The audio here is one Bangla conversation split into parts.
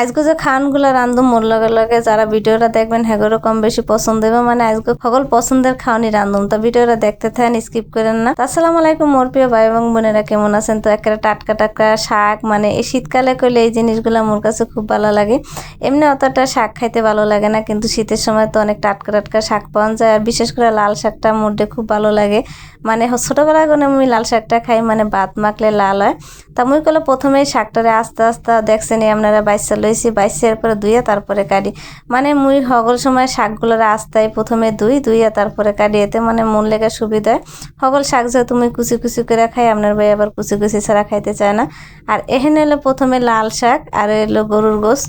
আজকে যে খানগুলো রান্ধু মোর লগে লগে যারা ভিডিওটা দেখবেন হেগরও কম বেশি পছন্দ হবে মানে আজকে সকল পছন্দের খাওয়ানি রান্ধুম তো ভিডিওটা দেখতে থাকেন স্কিপ করেন না। আসসালামু আলাইকুম মোর প্রিয় ভাই এবং বোনেরা, কেমন আছেন? তো একটা টাটকা টাটকা শাক মানে এই শীতকালে করলে এই জিনিসগুলো মোর কাছে খুব ভালো লাগে। এমনি অতটা শাক খাইতে ভালো লাগে না, কিন্তু শীতের সময় তো অনেক টাটকা টাটকা শাক পাওয়া যায়। আর বিশেষ করে লাল শাকটা মধ্যে খুব ভালো লাগে। মানে ছোটোবেলায় কোনো আমি লাল শাকটা খাই মানে ভাত মাখলে লাল হয়। তা মুই কলে প্রথমে শাকটারে আস্তে আস্তে দেখছেন আপনারা বাইসা লইছি বাইসের পরে ধুইয়া তারপরে কাটি মানে মুই হগল সময় শাকগুলোর আস্তায় প্রথমে দুই ধুইয়া তারপরে কাটি এতে মানে মন লেগে সুবিধা। হয় হগল শাক যেহেতু মুই কুচি কুচি করে খাই, আপনার ভাই আবার কুচি কুচি ছাড়া খাইতে চায় না। আর এখানে এলো প্রথমে লাল শাক, আর এলো গরুর গোস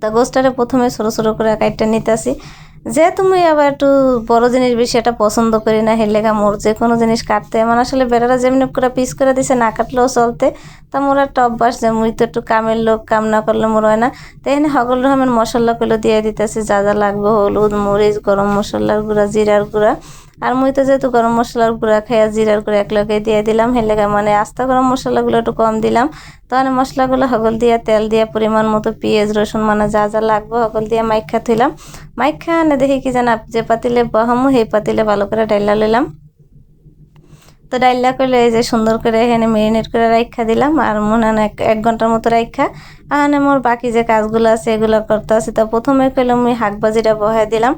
তা গোসটারে প্রথমে ছোটো ছোটো করে কাইটটা নিতেছি। যে তুমি আবার একটু বড় জিনিস বেশি এটা পছন্দ করি না হেলেগা মোর যে কোনো জিনিস কাটতে। মানে আসলে বেড়ারা যেমনি করে পিস করে দিছে, না কাটলেও চলতে। তা মোর একটা অভ্যাস যে মুই তো একটু কামের লোক, কাম না করলে মোর হয় না। তাই হগল সকল মশলা করলে দিয়ে দিতেছি, যা যা লাগবে, হলুদ, মরিচ, গরম মশলার গুঁড়া, জিরার গুঁড়া। আর মুই তো যেহেতু গরম মশলার গুঁড়া খাই আর জিরার গুঁড়া একলগে দিয়ে দিলাম হেলেগা মানে আস্তা গরম মশলাগুলো একটু কম দিলাম। তাহলে মশলাগুলো হগল দিয়ে তেল দিয়ে পরিমাণ মতো পেঁয়াজ, রসুন মানে যা যা লাগবে হগল দিয়ে মাইখা থইলাম। মাইখা আনে দেখি কি জানা, যে পাতিলে বহামু সেই পাতিলে ভালো করে ডাইলা লইলাম। তো ডাইলা করলে এই যে সুন্দর করে এখানে মেরিনেট করে রাইখা দিলাম, আর মনে হয় এক ঘণ্টার মতো রাইখা। আর মোর বাকি যে কাজগুলো আছে, এগুলো করতে আছে। তো প্রথমে কইলাম আমি শাক ভাজিটা বহাই দিলাম।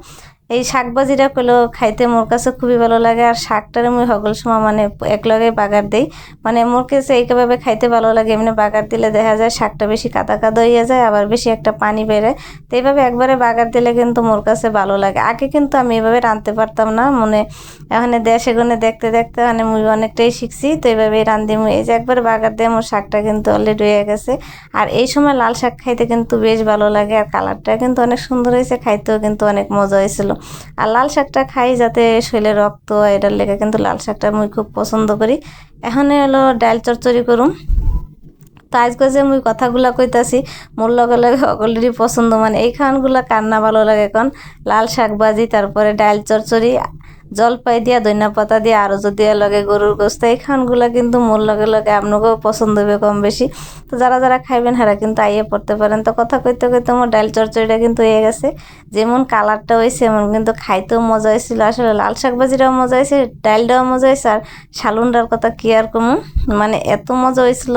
এই শাক ভাজিটা করলেও খাইতে মোর কাছে খুবই ভালো লাগে। আর শাকটারে মুই সকল সময় মানে একলগে বাগার দেই। মানে মোর কাছে এইভাবে খাইতে ভালো লাগে। এমনি বাগার দিলে দেখা যায় শাকটা বেশি কাদা কাদা হইয়া যায়, আবার বেশি একটা পানি বেড়ে। তো এইভাবে একবারে বাগার দিলে কিন্তু মোর কাছে ভালো লাগে। আগে কিন্তু আমি এভাবে রাঁধতে পারতাম না। মনে এখানে দেশে গুনে দেখতে দেখতে মানে মুই অনেকটাই শিখছি। তো এইভাবেই রান্ধি মুই এই যে একবারে বাগার দিয়ে মোর শাকটা কিন্তু অলরেডি হয়ে গেছে। আর এই সময় লাল শাক খাইতে কিন্তু বেশ ভালো লাগে। আর কালারটা কিন্তু অনেক সুন্দর হয়েছে। খাইতেও কিন্তু অনেক মজা হয়েছিল। আর লাল শাকটা খাই যাতে শরীরে রক্ত, এটার লেগে কিন্তু লাল শাকটা আমি খুব পছন্দ করি। এখানে হলো ডাল চচ্চড়ি করুম। তো আজকে যে মুই কথাগুলা কইতাছি, মোর লগে লগে অলরেডি পছন্দ। মানে এই খানগুলা কান্না ভালো লাগে এখন? লাল শাক ভাজি, তারপরে ডাল চচ্চড়ি। জলপাই দিয়া ধনিয়া পাতা দিয়া আরও যদি লগে গরুর গোস্ত, এই খানগুলা কিন্তু মোর লগে লগে আপনাকেও পছন্দ হবে কম বেশি। তো যারা যারা খাইবেন, হারা কিন্তু আইয়ে পড়তে পারেন। তো কথা কইতে কইতে আমার ডাল চচ্চড়িটা কিন্তু হয়ে গেছে। যেমন কালারটা হয়েছে এমন কিন্তু খাইতেও মজা হয়েছিল আসলে লাল শাক ভাজিটাও মজা হয়েছে ডালটাও মজা হয়েছে আর শালুনটার কথা কি আর কমু? মানে এত মজা হয়েছিল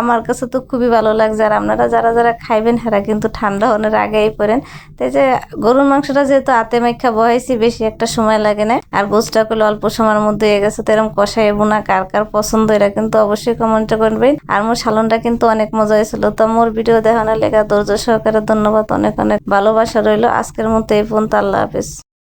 আমার কাছে তো খুবই ভালো লাগছে। আর আপনারা যারা যারা খাইবেন, হেরা কিন্তু ঠান্ডা হওয়ার আগেই পড়েন। তাই যে গরুর মাংসটা যেহেতু আতে মাইখা বহাইছি, বেশি একটা সময় লাগে না। আর গোছটা করলে অল্প সময়ের মধ্যে হয়ে গেছে, তো এরকম কষাই বোনা কার কার পছন্দ, এরা কিন্তু অবশ্যই কমেন্ট করবেন। আর মোর সালনটা কিন্তু অনেক মজা হয়েছিল, তো মোর ভিডিও দেখানোর লেখা ধৈর্য সহকারে ধন্যবাদ, অনেক অনেক ভালোবাসা রইল। আজকের মতো এই পর্যন্ত, আল্লাহ হাফিজ।